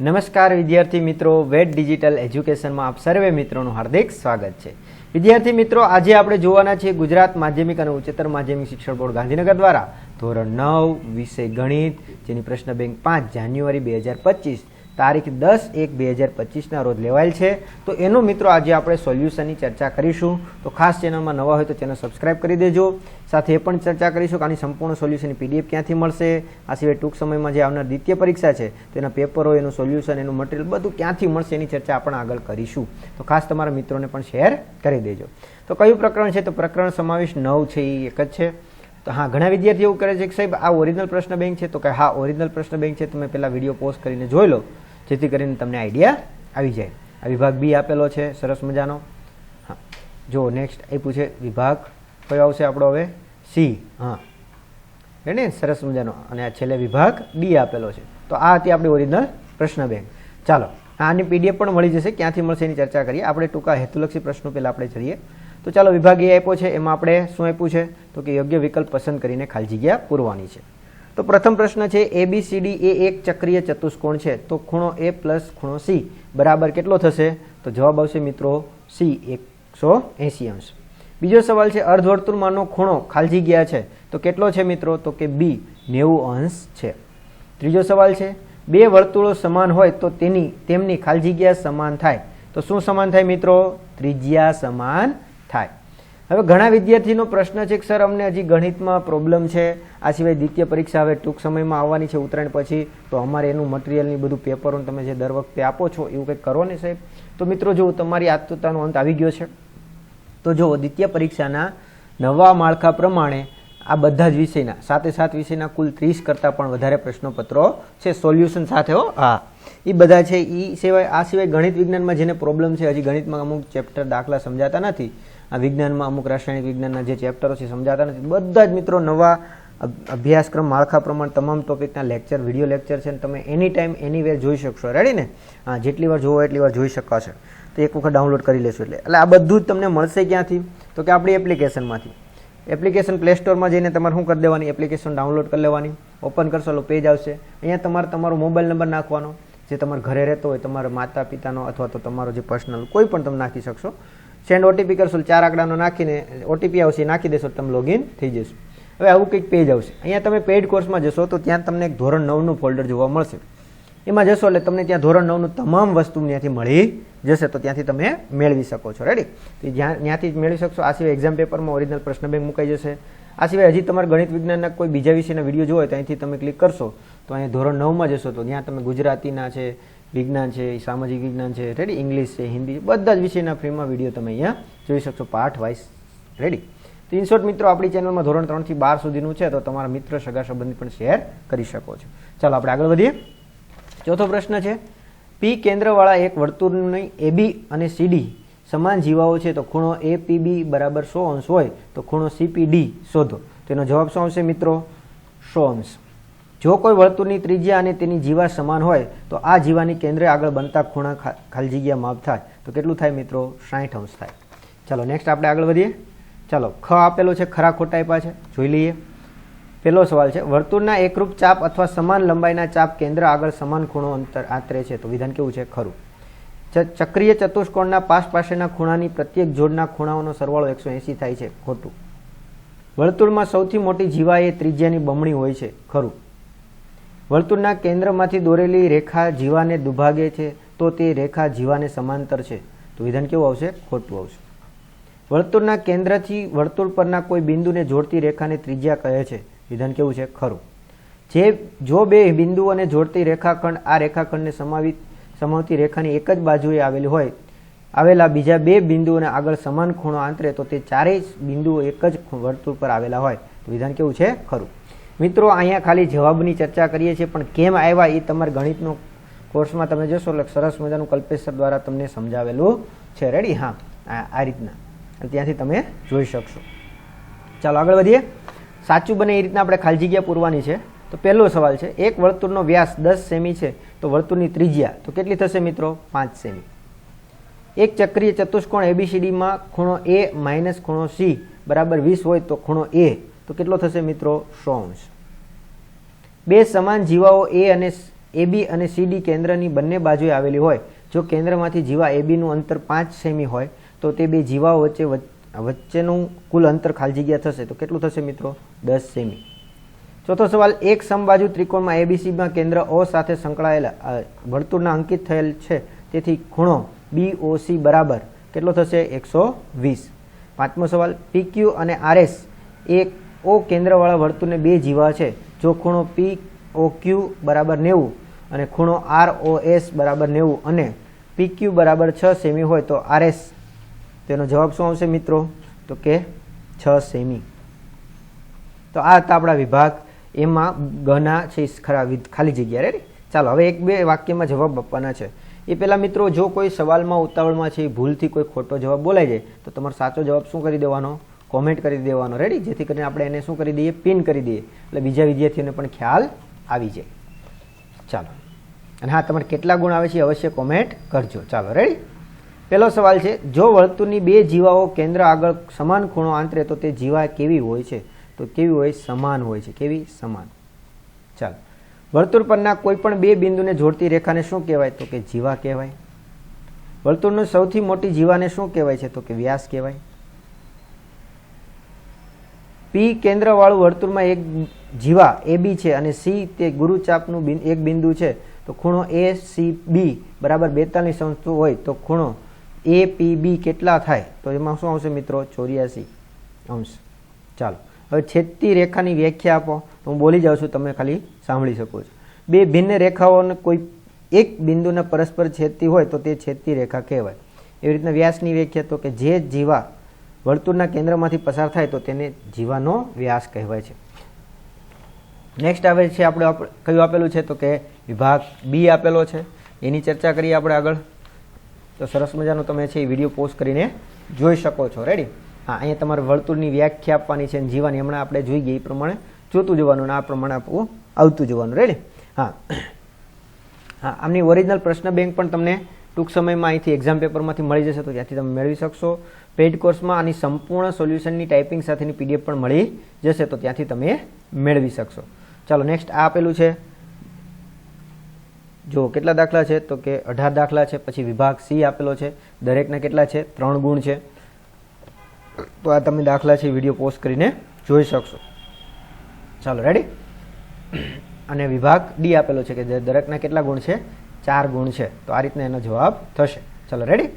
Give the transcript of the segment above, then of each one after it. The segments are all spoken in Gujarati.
નમસ્કાર વિદ્યાર્થી મિત્રો વેટ ડિજિટલ એજ્યુકેશનમાં આપ સર્વે મિત્રોનું હાર્દિક સ્વાગત છે. વિદ્યાર્થી મિત્રો, આજે આપણે જોવાના છીએ ગુજરાત માધ્યમિક અને ઉચ્ચતર માધ્યમિક શિક્ષણ બોર્ડ ગાંધીનગર દ્વારા ધોરણ નવ વિષય ગણિત, જેની પ્રશ્ન બેંક પાંચ જાન્યુઆરી બે હજાર પચીસ તારીખ દસ એક બે હજાર પચીસના રોજ લેવાયેલ છે. તો એનું મિત્રો આજે આપણે સોલ્યુશનની ચર્ચા કરીશું. તો ખાસ ચેનલમાં નવા હોય તો ચેનલ સબસ્ક્રાઇબ કરી દેજો. સાથે એ પણ ચર્ચા કરીશું કે આની સંપૂર્ણ સોલ્યુશનની પીડીએફ ક્યાંથી મળશે. આ સિવાય ટૂંક સમયમાં જે આવનાર દ્વિતીય પરીક્ષા છે, તેના પેપરો, એનું સોલ્યુશન, એનું મટીરિયલ બધું ક્યાંથી મળશે એની ચર્ચા આપણે આગળ કરીશું. તો ખાસ તમારા મિત્રોને પણ શેર કરી દેજો. તો કયું પ્રકરણ છે? તો પ્રકરણ સમાવેશ નવ છે એ એક જ છે. તો હા, ઘણા વિદ્યાર્થીઓ કરે છે કે સાહેબ, આ ઓરિજિનલ પ્રશ્ન બેંક છે. તો કે હા ઓરિજિનલ પ્રશ્ન બેંક છે. તમે પહેલાં વીડિયો પોસ્ટ કરીને જોઈ લો. જેથી કરીને તમને આઈડિયા આવી જાય. આ વિભાગ બી આપેલો છે, સરસ મજાનો. હા. જો નેક્સ્ટ આપ્યું છે, વિભાગ કયો આવશે આપણો હવે? સી. હા. એને સરસ મજાનો. અને આ છેલ્લે વિભાગ ડી આપેલો છે. તો આ હતી આપણી ઓરિજિનલ પ્રશ્ન બેંક ચાલો, આની પીડીએફ પણ મળી જશે. ક્યાંથી મળશે એની ચર્ચા કરીએ. આપણે ટૂંકા હેતુલક્ષી પ્રશ્નો પહેલાં આપણે જઈએ. તો ચાલો, વિભાગ એ આપ્યો છે. એમાં આપણે શું આપ્યું છે? તો કે યોગ્ય વિકલ્પ પસંદ કરીને ખાલી જગ્યા પૂરવાની છે. તો પ્રથમ પ્રશ્ન છે એ બી સી ડી એ એક ચક્રીય ચતુષ્કોણ છે. તો ખૂણો એ પ્લસ ખૂણો સી બરાબર કેટલો થશે? તો જવાબ આવશે મિત્રો સી એકસો એંસી અંશ. બીજો સવાલ છે, અર્ધવર્તુળમાંનો ખૂણો ખાલજી ગયા છે. તો કેટલો છે મિત્રો? તો કે બી નેવું અંશ છે. ત્રીજો સવાલ છે, બે વર્તુળો સમાન હોય તો તેની, તેમની ખાલજી ગયા સમાન થાય? તો શું સમાન થાય મિત્રો? ત્રિજ્યા સમાન થાય. હવે ઘણા વિદ્યાર્થીનો પ્રશ્ન છે કે, સર, અમને હજી ગણિતમાં પ્રોબ્લેમ છે. આ સિવાય દ્વિતીય પરીક્ષા હવે ટૂંક સમયમાં આવવાની છે ઉત્તરાયણ પછી. તો અમારે એનું મટીરિયલની બધું પેપરો તમે જે દર વખતે આપો છો, એવું કંઈક કરો ને, સાહેબ? તો મિત્રો, જો તમારી આતુરતાનો અંત આવી ગયો છે, તો જો દ્વિતીય પરીક્ષાના નવા માળખા પ્રમાણે આ બધા જ વિષયના સાતે સાત વિષયના કુલ ત્રીસ કરતાં પણ વધારે પ્રશ્નપત્રો છે સોલ્યુશન સાથે હો, હા. એ બધા છે એ સિવાય, આ સિવાય ગણિત વિજ્ઞાનમાં જેને પ્રોબ્લેમ છે, હજી ગણિતમાં અમુક ચેપ્ટર દાખલા સમજાતા નથી. આ વિજ્ઞાનમાં અમુક રાસાયણિક વિજ્ઞાનના જે ચેપ્ટરો છે, સમજાતા નથી. બધા જ મિત્રો નવા અભ્યાસક્રમ, માળખા પ્રમાણે તમામ ટોપિકના લેક્ચર વીડિયો લેક્ચર છે તમે એની ટાઈમ એની વેર જોઈ શકશો. રેડી ને? હા, જેટલી વાર જોવો એટલી વાર જોઈ શકાશે. તો એક વખત ડાઉનલોડ કરી લેશો એટલે. એટલે આ બધું જ તમને મળશે ક્યાંથી? તો કે આપણી એપ્લિકેશનમાંથી એપ્લિકેશન પ્લે સ્ટોરમાં જઈને તમારે શું કરી દેવાની? એપ્લિકેશન ડાઉનલોડ કરી લેવાની. ઓપન કરશો એટલે પેજ આવશે. અહીંયા તમારે તમારો મોબાઈલ નંબર નાખવાનો. જે તમારે ઘરે રહેતો હોય, તમારા માતા પિતાનો અથવા તો તમારો જે પર્સનલ કોઈ પણ તમે નાખી શકશો. સેન્ડ ઓટીપી કરશો ચાર આંકડાનો નાખીને ઓટીપી આવશે નાખી દેશો, તમે લોગિન થઈ જશો. હવે આવું કંઈક પેજ આવશે. અહીંયા તમે પેઇડ કોર્સમાં જશો તો ત્યાં તમને એક ધોરણ નવનું ફોલ્ડર જોવા મળશે. એમાં જશો એટલે તમને ત્યાં ધોરણ નવનું તમામ વસ્તુ ત્યાંથી મળી જશે, તો ત્યાંથી તમે મેળવી શકો છો. રેડી તો જ્યાં, ત્યાંથી જ મેળવી શકશો. આ સિવાય એક્ઝામ પેપરમાં ઓરિજિનલ પ્રશ્ન બેંક મુકાઈ જશે. આ સિવાય હજી તમારે ગણિત વિજ્ઞાનના કોઈ બીજા વિષયના વીડિયો જોવો હોય તો અહીંથી તમે ક્લિક કરશો. તો અહીંયા ધોરણ નવમાં જશો તો ત્યાં તમે ગુજરાતીના છે વિજ્ઞાન છે સામાજિક વિજ્ઞાન છે રેડી ઇંગ્લિશ છે, હિન્દી બધા જ વિષયના ફ્રીમાં વીડિયો તમે અહીંયા જોઈ શકશો, પાઠ વાઇઝ રેડી તો ઇનશોર્ટ મિત્રો, આપણી ચેનલમાં ધોરણ ત્રણથી બાર સુધીનું છે, તો તમારા મિત્ર, સગા સંબંધી પણ શેર કરી શકો છો. ચાલો આપણે આગળ વધીએ. ચોથો પ્રશ્ન છે પી કેન્દ્રવાળા એક વર્તુળની એબી અને સીડી સમાન જીવાઓ છે, તો ખૂણો એ પીબી બરાબર સો અંશ હોય, તો ખૂણો સીપીડી શોધો. તેનો જવાબ શું આવશે મિત્રો? સો અંશ. જો કોઈ વર્તુળની ત્રિજ્યા અને તેની જીવા સમાન હોય, તો આ જીવાની કેન્દ્રે આગળ બનતા ખૂણા ખાલી જગ્યા માપ થાય. તો કેટલું થાય મિત્રો? સાઠ અંશ થાય. ચાલો નેક્સ્ટ આપણે આગળ વધીએ. ચાલો, ખ આપેલો છે, ખરા ખોટા આપ્યા છે. જોઈ લઈએ. પહેલો સવાલ છે, વર્તુળના એકરૂપ ચાપ અથવા સમાન લંબાઈના ચાપ કેન્દ્ર આગળ સમાન ખૂણો અંતર આંતરે છે. તો વિધાન કેવું છે? ખરું. ચક્રીય ચતુષ્કોણના પાસ પાસેના ખૂણાની પ્રત્યેક જોડના ખૂણાઓનો સરવાળો એકસો એંસી થાય છે. ખોટું. વર્તુળમાં સૌથી મોટી જીવા એ ત્રિજ્યાની બમણી હોય છે. ખરું. વર્તુળના કેન્દ્રમાંથી દોરેલી રેખા જીવાને દુભાગે છે, તો તે રેખા જીવાને સમાંતર છે. તો વિધાન કેવું આવશે? ખોટું આવશે. વર્તુળના કેન્દ્રથી વર્તુળ પરના કોઈ બિંદુને જોડતી રેખાને ત્રિજ્યા કહે છે. વિધાન કેવું છે? ખરું. જે, જો બે બિંદુઓને જોડતી રેખાખંડ આ રેખાખંડને સમાવી, સમાવતી રેખાની એક જ બાજુએ આવેલી હોય, આવેલા બીજા બે બિંદુઓને આગળ સમાન ખૂણો આંતરે, તો તે ચારેય બિંદુઓ એક જ વર્તુળ પર આવેલા હોય. તો વિધાન કેવું છે? ખરું. મિત્રો, અહીંયા ખાલી જવાબની ચર્ચા કરીએ છીએ, પણ કેમ આવ્યા એ તમારા ગણિતનો કોર્સમાં તમે જોશો, એટલે સરસ મજાનું કલ્પેશ દ્વારા તમને સમજાવેલું છે. રેડી હા. આ રીતના. ત્યાંથી તમે જોઈ શકશો. ચાલો આગળ વધીએ. સાચું બને એ રીતના આપણે ખાલી જગ્યા પૂરવાની છે. તો પહેલો સવાલ છે, એક વર્તુળનો વ્યાસ દસ સેમી છે, તો વર્તુળની ત્રિજ્યા, તો કેટલી થશે મિત્રો? પાંચ સેમી. એક ચક્રીય ચતુષ્કોણ એબીસીડીમાં ખૂણો એ માઇનસ ખૂણો સી બરાબર વીસ હોય તો ખૂણો એ તો કેટલો થશે મિત્રો? સો. અંશ બે સમાન જીવાઓ એ અને એબી અને સીડી કેન્દ્રની બંને બાજુએ આવેલી હોય. જો કેન્દ્રમાંથી જીવા એબીનું અંતર પાંચ સેમી હોય, તો તે બે જીવાઓ વચ્ચે વચ્ચેનું કુલ અંતર ખાલી જગ્યા થશે. તો કેટલું થશે મિત્રો? દસ સેમી. ચોથો સવાલ, એક સમબાજુ ત્રિકોણમાં એબીસીમાં કેન્દ્ર ઓ સાથે સંકળાયેલા વર્તુળના અંકિત થયેલ છે. તેથી ખૂણો બીઓસી બરાબર. કેટલો થશે? એકસો વીસ. પાંચમો સવાલ પીક્યુ અને આરએસ એક ઓ કેન્દ્રવાળા વર્તુળને બે જીવા છે. જો ખૂણો પી ઓ ક્યુ બરાબર નેવું અને ખૂણો આર ઓ એસ બરાબર નેવું અને પી ક્યુ બરાબર છ સેમી હોય તો આર એસ તેનો જવાબ શું આવશે મિત્રો? તો કે છ સેમી. તો આ હતા આપણા વિભાગ. એમાં ઘના છે ખરા ખાલી જગ્યા રે ચાલો, હવે એક બે વાક્યમાં જવાબ આપવાના છે. એ પહેલાં મિત્રો, જો કોઈ સવાલમાં, ઉતાવળમાં છે ભૂલથી કોઈ ખોટો જવાબ બોલાઈ જાય, તો તમારો સાચો જવાબ શું કરી દેવાનો? કોમેન્ટ કરી દેવાનો. રેડી જેથી કરીને આપણે એને શું કરી દઈએ? પિન કરી દઈએ. એટલે બીજા વિદ્યાર્થીઓને પણ ખ્યાલ આવી જાય. ચાલો. અને હા, તમારે કેટલા ગુણ આવે છે અવશ્ય કોમેન્ટ કરજો. ચાલો રેડી પહેલો સવાલ છે, જો વર્તુળની બે જીવાઓ કેન્દ્ર આગળ સમાન ખૂણો આંતરે, તો તે જીવા કેવી હોય છે? તો કેવી હોય? સમાન હોય છે. કેવી? સમાન. ચાલો. વર્તુળ પરના કોઈ પણ બે બિંદુને જોડતી રેખાને શું કહેવાય? તો કે જીવા કહેવાય. વર્તુળનું સૌથી મોટી જીવાને શું કહેવાય છે? તો કે વ્યાસ કહેવાય. પી કેન્દ્રવાળું વર્તુળમાં એક જીવા, એ બી છે અને સી તે ગુરુચાપનું એક બિંદુ છે. તો ખૂણો એ, સી, બી બરાબર બેતાલીસ અંશ હોય તો ખૂણો એ, પી, બી કેટલા થાય? તો એમાં શું આવશે મિત્રો? ચોર્યાસી અંશ. ચાલો. હવે છેદતી રેખાની વ્યાખ્યા આપો. તો હું બોલી જાઉં છું તમે ખાલી સાંભળી શકો છો. બે ભિન્ન રેખાઓને કોઈ એક બિંદુને પરસ્પર છેદતી હોય તો તે છેદતી રેખા કહેવાય. એવી રીતના વ્યાસની વ્યાખ્યા તો કે જે જીવા વર્તુળના કેન્દ્રમાંથી પસાર થાય તો તેને જીવાનો વ્યાસ કહેવાય છે. નેક્સ્ટ આવે છે આપણે કયું આપેલું છે તો કે વિભાગ બી આપેલો છે. એની ચર્ચા કરીએ આપણે આગળ. તો સરસ મજાનો તમે છે એ વીડિયો પોસ્ટ કરીને જોઈ શકો છો. રેડી હા, અહીંયા તમારે વર્તુળની વ્યાખ્યા આપવાની છે અને જીવાની હમણાં આપણે જોઈ ગઈ એ પ્રમાણે જોતું જવાનું અને આ પ્રમાણે આપવું, આવતું જવાનું. રેડી હા. હા, આમની ઓરિજિનલ પ્રશ્ન બેંક પણ તમને ટૂંક સમયમાં અહીંથી એક્ઝામ પેપરમાંથી મળી જશે તો ત્યાંથી તમે મેળવી શકશો. પેઇડ કોર્સમાં આની સંપૂર્ણ સોલ્યુશનની ટાઈપિંગ સાથેની પીડીએફ પણ મળી જશે તો ત્યાંથી તમે મેળવી શકશો. ચાલો નેક્સ્ટ આ આપેલું છે. જો કેટલા દાખલા છે તો કે અઢાર દાખલા છે, પછી વિભાગ સી આપેલો છે. દરેકના કેટલા છે? ત્રણ ગુણ છે. તો આ તમે દાખલા છે, વીડિયો પોસ્ટ કરીને જોઈ શકશો. ચાલો રેડી અને વિભાગ ડી આપેલો છે કે દરેકના કેટલા ગુણ છે? ચાર ગુણ છે. તો આ રીતના એનો જવાબ થશે. ચાલો રેડી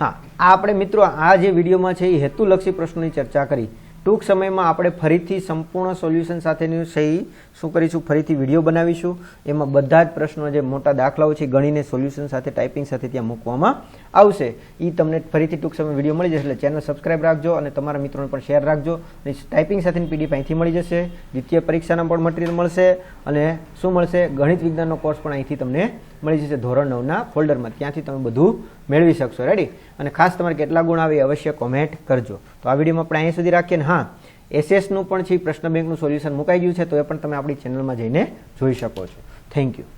હા, આ આપણે મિત્રો, આ જે વિડીયોમાં છે એ હેતુલક્ષી પ્રશ્નોની ચર્ચા કરી. ટૂંક સમયમાં આપણે ફરીથી સંપૂર્ણ સોલ્યુશન સાથેનું સહી શું કરીશું? ફરીથી વીડિયો બનાવીશું. એમાં બધા જ પ્રશ્નો જે મોટા દાખલાઓ છે ગણીને સોલ્યુશન સાથે, ટાઈપિંગ સાથે ત્યાં મૂકવામાં આવશે. એ તમને ફરીથી ટૂંક સમય વીડિયો મળી જશે, એટલે ચેનલ સબસ્ક્રાઇબ રાખજો અને તમારા મિત્રોને પણ શેર રાખજો. અને ટાઈપિંગ સાથેની પીડીએફ અહીંથી મળી જશે. દ્વિતીય પરીક્ષાના પણ મટીરિયલ મળશે. અને શું મળશે? ગણિત વિજ્ઞાનનો કોર્સ પણ અહીંથી તમને મળી જશે ધોરણ નવના ફોલ્ડરમાં. ત્યાંથી તમે બધું મેળવી શકશો. રેડી અને ખાસ તમારે કેટલા ગુણ આવે અવશ્ય કોમેન્ટ કરજો. તો આ વિડીયોમાં આપણે અહીં સુધી રાખીએ હા એસએસનું પણ છે, પ્રશ્ન બેંકનું સોલ્યુશન મુકાઈ ગયું છે, તો એ પણ તમે આપણી ચેનલમાં જઈને જોઈ શકો છો. Thank you